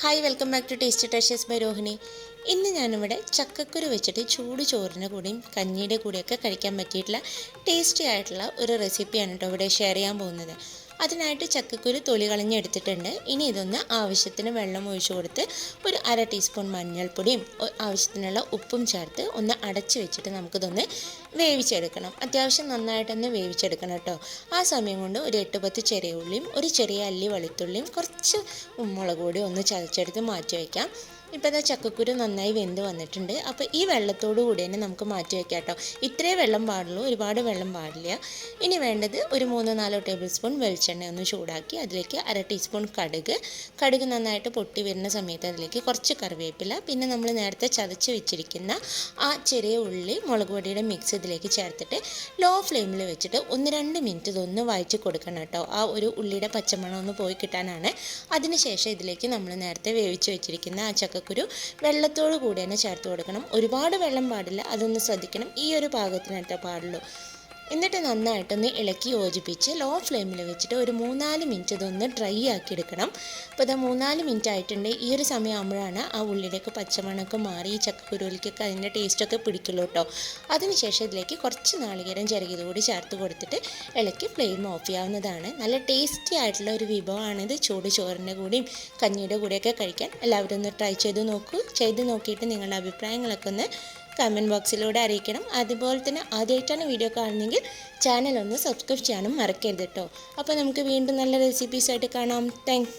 Hi welcome back to taste touches by Rohini ഇന്ന് ഞാനിവിടെ ചക്കക്കുരു വെച്ചിട്ട് ചൂട് ചോറിന്റെ കൂടെയും കഞ്ഞിയുടെ കൂടെയൊക്കെ കഴിക്കാൻ പറ്റിയിട്ടുള്ള ടേസ്റ്റി ആയിട്ടുള്ള ഒരു റെസിപ്പിയാണ് കേട്ടോ ഇവിടെ ഷെയർ ചെയ്യാൻ പോകുന്നത്. അതിനായിട്ട് ചക്കക്കുരു തൊലി കളഞ്ഞെടുത്തിട്ടുണ്ട്. ഇനി ഇതൊന്ന് ആവശ്യത്തിന് വെള്ളം ഒഴിച്ചു കൊടുത്ത് ഒരു അര ടീസ്പൂൺ മഞ്ഞൾപ്പൊടിയും ആവശ്യത്തിനുള്ള ഉപ്പും ചേർത്ത് ഒന്ന് അടച്ച് വെച്ചിട്ട് നമുക്കിതൊന്ന് വേവിച്ചെടുക്കണം. അത്യാവശ്യം നന്നായിട്ടൊന്ന് വേവിച്ചെടുക്കണം കേട്ടോ. ആ സമയം കൊണ്ട് ഒരു എട്ട് പത്ത് ചെറിയ ഉള്ളിയും ഒരു ചെറിയ അല്ലി വെളുത്തുള്ളിയും കുറച്ച് മുളക് പൊടി ഒന്ന് ചതച്ചെടുത്ത് മാറ്റി വയ്ക്കാം ഇപ്പോൾ ഇതാ ചക്കക്കുരു നന്നായി വെന്ത് വന്നിട്ടുണ്ട്. അപ്പോൾ ഈ വെള്ളത്തോടു കൂടി തന്നെ നമുക്ക് മാറ്റി വയ്ക്കാം കേട്ടോ ഇത്രേ വെള്ളം പാടുള്ളൂ ഒരുപാട് വെള്ളം പാടില്ല. ഇനി വേണ്ടത് ഒരു മൂന്നോ നാലോ ടേബിൾ സ്പൂൺ വെളിച്ചെണ്ണ ഒന്ന് ചൂടാക്കി അതിലേക്ക് അര ടീസ്പൂൺ കടുക്. കടുക് നന്നായിട്ട് പൊട്ടി വരുന്ന സമയത്ത് അതിലേക്ക് കുറച്ച് കറിവേപ്പില പിന്നെ നമ്മൾ നേരത്തെ ചതച്ച് വെച്ചിരിക്കുന്ന ആ ചെറിയ ഉള്ളി മുളക് പൊടിയുടെ മിക്സ് ഇതിലേക്ക് ചേർത്തിട്ട് ലോ ഫ്ലെയിമിൽ വെച്ചിട്ട് ഒന്ന് രണ്ട് മിനിറ്റ് ഇതൊന്ന് വഴറ്റി കൊടുക്കണം കേട്ടോ ആ ഒരു ഉള്ളിയുടെ പച്ചമണം ഒന്ന് പോയി കിട്ടാനാണ്. അതിനുശേഷം ഇതിലേക്ക് നമ്മൾ നേരത്തെ വേവിച്ച് വെച്ചിരിക്കുന്ന ആ ചക്കക്കുരു വെള്ളത്തോട് കൂടി തന്നെ ചേർത്ത് കൊടുക്കണം. ഒരുപാട് വെള്ളം പാടില്ല അതൊന്ന് ശ്രദ്ധിക്കണം. ഈ ഒരു പാകത്തിനകത്തെ പാടുള്ളൂ. എന്നിട്ട് നന്നായിട്ടൊന്ന് ഇളക്കി യോജിപ്പിച്ച് ലോ ഫ്ലെയിമിൽ വെച്ചിട്ട് ഒരു മൂന്നാൽ മിനിറ്റ് ഇതൊന്ന് ഡ്രൈ ആക്കി എടുക്കണം. അപ്പോൾ ഇത് മൂന്നാൽ മിനിറ്റ് ആയിട്ടുണ്ട്. ഈ ഒരു സമയമാകുമ്പോഴാണ് ആ ഉള്ളിലേക്ക് പച്ചമണമൊക്കെ മാറി ഈ ചക്കക്കുരുവിലേക്കൊക്കെ അതിന്റെ ടേസ്റ്റൊക്കെ പിടിക്കുള്ളൂ കേട്ടോ. അതിനുശേഷം ഇതിലേക്ക് കുറച്ച് നാളികേരം ചെറുകിയത് കൂടി ചേർത്ത് കൊടുത്തിട്ട് ഇളക്കി ഫ്ലെയിം ഓഫ് ചെയ്യാവുന്നതാണ്. നല്ല ടേസ്റ്റി ആയിട്ടുള്ള ഒരു വിഭവമാണിത് ചൂട് ചോറിന്റെ കൂടിയും കഞ്ഞിയുടെ കൂടെയൊക്കെ കഴിക്കാൻ എല്ലാവരും ഒന്ന് ട്രൈ ചെയ്ത് നോക്കൂ. ചെയ്ത് നോക്കിയിട്ട് നിങ്ങളുടെ അഭിപ്രായങ്ങളൊക്കെ ഒന്ന് കമന്റ് ബോക്സിലൂടെ അറിയിക്കണം. അതുപോലെ തന്നെ ആദ്യമായിട്ടാണ് വീഡിയോ കാണുന്നതെങ്കിൽ ചാനൽ ഒന്ന് സബ്സ്ക്രൈബ് ചെയ്യാനും മറക്കരുത് കേട്ടോ അപ്പോൾ നമുക്ക് വീണ്ടും നല്ല റെസിപ്പീസായിട്ട് കാണാം. താങ്ക്